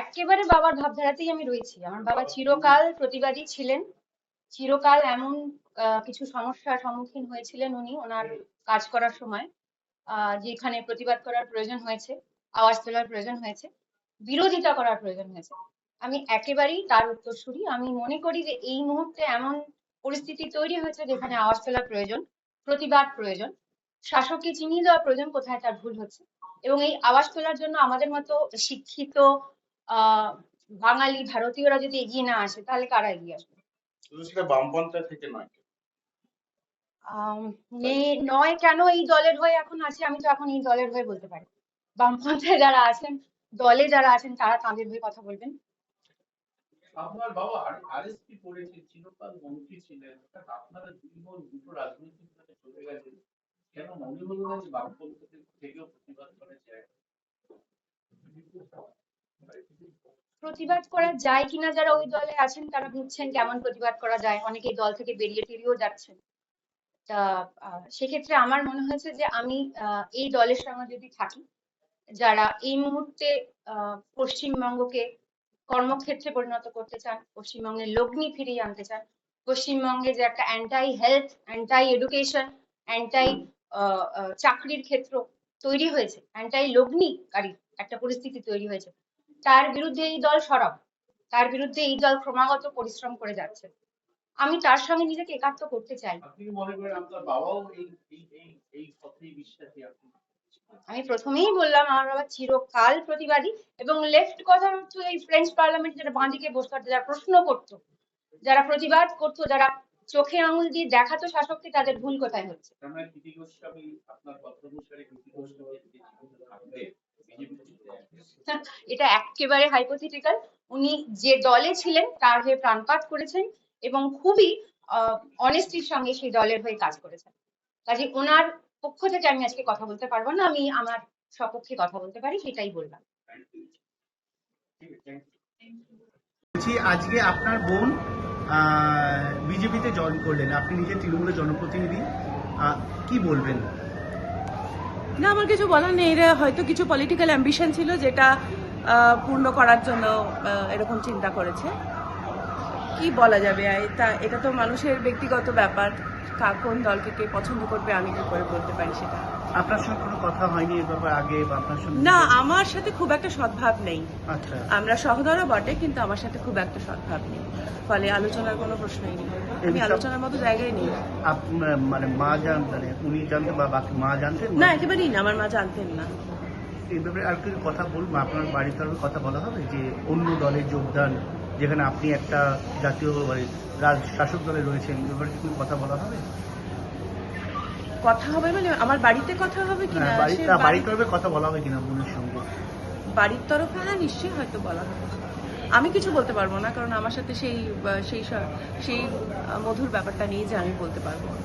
একেবারে বাবার ভাবধারাতেই আমি রয়েছি। আমার বাবা চিরকাল প্রতিবাদী ছিলেন। চিরকাল এমন কিছু সমস্যার সম্মুখীন হয়েছিলেন উনি ওনার কাজ করার সময় যেখানে প্রতিবাদ করার প্রয়োজন হয়েছে, আওয়াজ তোলার প্রয়োজন হয়েছে, বিরোধিতা করার প্রয়োজন হয়েছে। আমি একেবারেই তার উত্তরসূরি। আমি মনে করি যে এই মুহূর্তে এমন পরিস্থিতি তৈরি হয়েছে যেখানে আওয়াজ তোলার প্রয়োজন, প্রতিবাদ প্রয়োজন, শাসককে চিনিয়ে দেওয়া প্রয়োজন কোথায় তার ভুল হচ্ছে এবং এই আওয়াজ তোলার জন্য আমাদের মতো শিক্ষিত বাঙালি ভারতীয়রা যদি এগিয়ে না আসে তাহলে কারা এগিয়ে আসবে? শুধু সেটা বামপন্থা থেকে নয় নয় কেন এই দলের হয়ে এখন আছে? আমি তো এখন এই দলের হয়ে বলতে পারি। বামপন্থায় যারা আছেন দলে যারা আছেন তারা তাদের হয়ে কথা বলবেন। আপনার বাবা আরএসপি করেছে চিরকাল মন্ত্রী ছিলেন। আপনারা দুই বোন দুটো রাজনৈতিক দলে চলে গেছেন কেন মনে হলো না যে বামপন্থ থেকেও প্রতিবাদ করা যায়? প্রতিবাদ করা যায় কিনা যারা ওই দলে আছেন, তারা বুঝছেন কেমন প্রতিবাদ করা যায়। অনেকে দল থেকে বেরিয়ে টেরিয়েও যাচ্ছেন। তা সেক্ষেত্রে আমার মনে হয়েছে যে আমি এই দলের সঙ্গে যদি থাকি, যারা এই মুহূর্তে পশ্চিমবঙ্গকে কর্মক্ষেত্রে পরিণত করতে চান, পশ্চিমবঙ্গের লগ্নি ফিরিয়ে আনতে চান, পশ্চিমবঙ্গে যে একটা anti health anti education anti চাকরির ক্ষেত্র তৈরি হয়েছে অ্যান্টাই লগ্নিকারী একটা পরিস্থিতি তৈরি হয়েছে তার বিরুদ্ধে এই দল সরব। তার বিরুদ্ধে এই দল ক্রমাগত পরিশ্রম করে যাচ্ছে। আমি তার সঙ্গে নিজেকে একাত্ম করতে চাই। আমি প্রথমেই বললাম আমার বাবা চিরকাল প্রতিবাদী এবং লেফট কথা হচ্ছে এই ফ্রেঞ্চ পার্লামেন্ট যারা বাঁদিকে বসতো আর যারা প্রশ্ন করতো যারা প্রতিবাদ করতো যারা চোখে আঙুল দিয়ে দেখাতো শাসককে তাদের ভুল কোথায় হচ্ছে? এটা একেবারে হাইপোথেটিক্যাল উনি যে দলে ছিলেন, তার হয়ে প্রাণপাত করেছেন এবং খুবই অনেস্টির সঙ্গে সেই দলের হয়ে কাজ করেছেন। কাজে ওনার পক্ষ থেকে আমি আজকে কথা বলতে পারব না, আমি আমার সপক্ষে কথা বলতে পারি, সেটাই বললাম। আজকে আপনার বোন বিজেপিতে জয়েন করলেন। আপনি নিজে তৃণমূলের জনপ্রতিনিধি। কি বলবেন? না, আমার কিছু বলার নেই। এরা হয়তো কিছু পলিটিক্যাল অ্যাম্বিশন ছিল যেটা পূর্ণ করার জন্য এরকম চিন্তা করেছে। কি বলা যাবে? এটা তো মানুষের ব্যক্তিগত ব্যাপার। কোন দলকে কে পছন্দ করবে আমি কি করে বলতে পারি সেটা। আপনার সঙ্গে কোনো কথা হয়নি এ ব্যাপারে আগে বা আপনার সঙ্গে? না আমার সাথে খুব একটা সদ্ভাব নেই। আচ্ছা। আমরা সহদরা বটে কিন্তু আমার সাথে খুব একটা সদ্ভাব নেই। ফলে আলোচনার কোনো প্রশ্নই নেই। আমি আলোচনার মতো জায়গায় নেই। আপ- মানে মা জান মানে উনি জানতেন বা বাকি মা জানতেন না? একেবারেই না আমার মা জানতেন না। এই ব্যাপারে আর কিছু কথা বলব? আপনার বাড়ির তরফে কথা বলা হবে যে অন্য দলে যোগদান যেখানে আপনি একটা জাতীয় মানে রাজ শাসক দলে রয়েছেন এই ব্যাপারে কিছু কথা বলা হবে? কথা হবে মানে আমার বাড়িতে কথা হবে কিনা? বাড়ির তরফে কথা বলা হবে কিনা বোনের সঙ্গে? বাড়ির তরফে হ্যাঁ নিশ্চয়ই হয়তো বলা হবে। আমি কিছু বলতে পারব না কারণ আমার সাথে সেই সেই সেই মধুর ব্যাপারটা নিয়ে যে আমি বলতে পারব না।